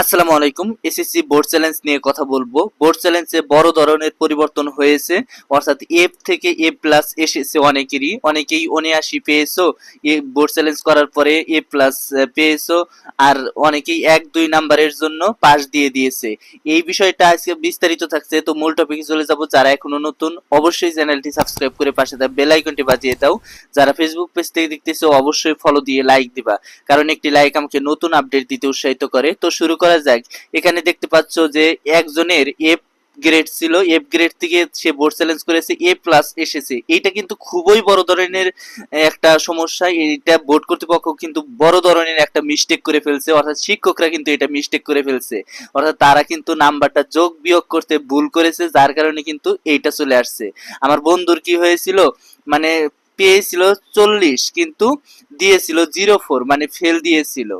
আসসালামু আলাইকুম। SSC board challenge নিয়ে কথা বলব। বোর্ড চ্যালেঞ্জে বড় ধরনের পরিবর্তন হয়েছে। অর্থাৎ এফ থেকে এ প্লাস এসেছে অনেকেরই। অনেকেই উনআশি পেয়েছ। এ বোর্ড চ্যালেঞ্জ করার পরে এ প্লাস পেয়েছ। আর অনেকেই এক, দুই নাম্বারের জন্য পাস দিয়ে দিয়েছে। এই বিষয়টা আজকে বিস্তারিত থাকছে। তো মূল টপিকে চলে যাব। যারা এখনও নতুন, অবশ্যই চ্যানেলটি সাবস্ক্রাইব করে পাশে দেওয়া বেল আইকনটি বাজিয়ে দাও। যারা ফেসবুক পেজ থেকে দেখতেছো, অবশ্যই ফলো দিয়ে লাইক দিবা। কারণ একটি লাইক আমাকে নতুন আপডেট দিতে উৎসাহিত করে। তো শুরু করা যাক। এখানে দেখতে পাচ্ছ যে একজনের এফ গ্রেড ছিল এফ গ্রেড থেকে সে বোর্ড চ্যালেঞ্জ করেছে এ প্লাস এসেছে। এইটা কিন্তু খুবই বড় ধরনের একটা সমস্যা। এইটা বোর্ড কর্তৃপক্ষ কিন্তু বড় ধরনের একটা মিস্টেক করে ফেলছে। অর্থাৎ শিক্ষকরা কিন্তু এটা মিস্টেক করে ফেলছে। অর্থাৎ তারা কিন্তু নাম্বারটা যোগ বিয়োগ করতে ভুল করেছে, যার কারণে কিন্তু এইটা চলে আসছে। আমার বন্ধুর কি হয়েছিল? মানে পেয়েছিল চল্লিশ, কিন্তু দিয়েছিল জিরো ফোর মানে ফেল দিয়েছিল।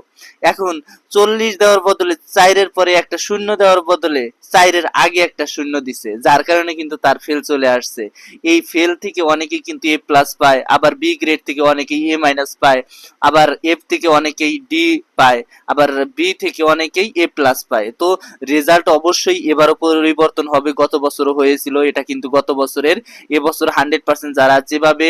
এখন চল্লিশ দেওয়ার বদলে চাইরের পরে একটা শূন্য দেওয়ার বদলে চাইরের আগে একটা শূন্য দিছে, যার কারণে কিন্তু তার ফেল চলে আসছে। এই ফেল থেকে অনেকেই কিন্তু এ প্লাস পায়, আবার বি গ্রেড থেকে অনেকেই এ মাইনাস পায়, আবার এফ থেকে অনেকেই ডি পায়, আবার বি থেকে অনেকেই এ প্লাস পায়। তো রেজাল্ট অবশ্যই এবারও পরিবর্তন হবে, গত বছরও হয়েছিল, এটা কিন্তু গত বছরের এবছর হান্ড্রেড পার্সেন্ট যারা যেভাবে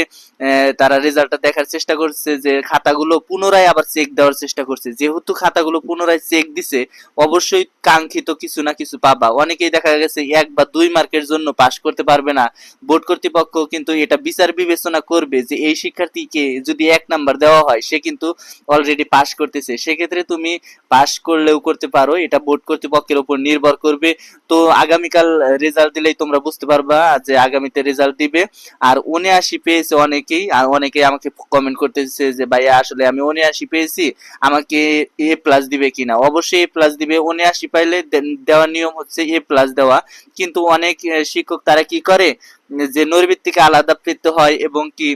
তারা রেজাল্টটা দেখার চেষ্টা করছে যে খাতাগুলো পুনরায় আবার চেক দেওয়ার চেষ্টা করছে। যেহেতু খাতাগুলো পুনরায় চেক দিছে, অবশ্যই কাঙ্ক্ষিত কিছু না কিছু পাবা। অনেকেই দেখা গেছে এক বা দুই মার্কের জন্য পাশ করতে পারবে না। বোর্ড কর্তৃপক্ষ কিন্তু এটা বিচার বিবেচনা করবে যে এই শিক্ষার্থীকে যদি এক নাম্বার দেওয়া হয়, সে কিন্তু অলরেডি পাশ করতেছে। সেক্ষেত্রে তুমি পাশ করলেও করতে পারো। এটা বোর্ড কর্তৃপক্ষের উপর নির্ভর করবে। তো আগামীকাল রেজাল্ট দিলেই তোমরা বুঝতে পারবা যে আগামীতে রেজাল্ট দিবে। আর উনআশি পেয়েছে অনেকেই। আর অনেকেই আমাকে কমেন্ট করতেছে যে ভাইয়া, আসলে আমি উনআশি পেয়েছি, আমাকে এ প্লাস দিবে কিনা? অবশ্যই এ প্লাস দিবে। উনিয়াশি পাইলে দেওয়ার নিয়ম হচ্ছে এ প্লাস দেওয়া। কিন্তু অনেক শিক্ষক তারা কি করে? যে নৈর্বৃত্তিকে আলাদা পেতে হয় এবং কি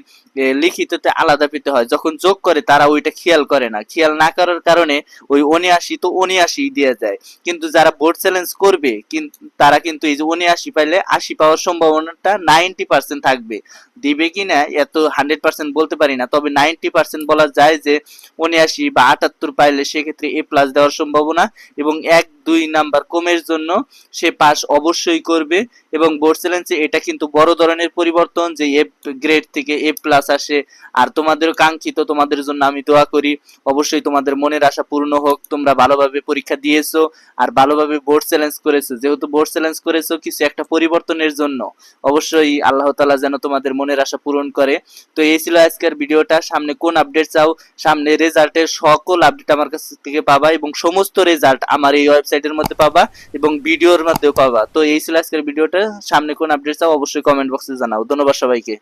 লিখিততে আলাদা পেতে হয়। যখন যোগ করে, তারা ওইটা খেয়াল করে না। খেয়াল না করার কারণে ওই উনআশি তো উনআশি দিয়ে যায়। কিন্তু যারা বোর্ড চ্যালেঞ্জ করবে কিন্তু তারা কিন্তু এই যে উনআশি পাইলে আশি পাওয়ার সম্ভাবনাটা নাইনটি পার্সেন্ট থাকবে। দিবে কিনা এত হান্ড্রেড পার্সেন্ট বলতে পারি না। তবে নাইনটি পার্সেন্ট বলা যায় যে উনআশি বা আটাত্তর পাইলে সেক্ষেত্রে এ প্লাস দেওয়ার সম্ভাবনা এবং এক দুই নাম্বার কমের জন্য সে পাস অবশ্যই করবে এবং বোর্ড চ্যালেঞ্জে এটা কিন্তু বড় ধরনের পরিবর্তন যে এফ গ্রেড থেকে এ প্লাস আসে। আর তোমাদের কাঙ্ক্ষিত, তোমাদের জন্য আমি দোয়া করি, অবশ্যই তোমাদের মনের আশা পূর্ণ হোক, তোমরা ভালোভাবে পরীক্ষা দিয়েছ আর ভালোভাবে বোর্ড চ্যালেঞ্জ করেছ। যেহেতু বোর্ড চ্যালেঞ্জ করেছ, কিছু একটা পরিবর্তনের জন্য অবশ্যই আল্লাহ তালা যেন তোমাদের মনের আশা পূরণ করে। তো এই ছিল আজকের ভিডিওটা। সামনে কোন আপডেট চাও? সামনে রেজাল্টের সকল আপডেট আমার কাছ থেকে পাবা এবং সমস্ত রেজাল্ট আমার এই ওয়েবসাইটের মধ্যে পাবা এবং ভিডিওর মধ্যেও পাবা। তো এই ছিল আজকের ভিডিওটা। সামনে কোন আপডেট চাও অবশ্যই কমেন্ট বক্সে জানাও। ধন্যবাদ সবাইকে।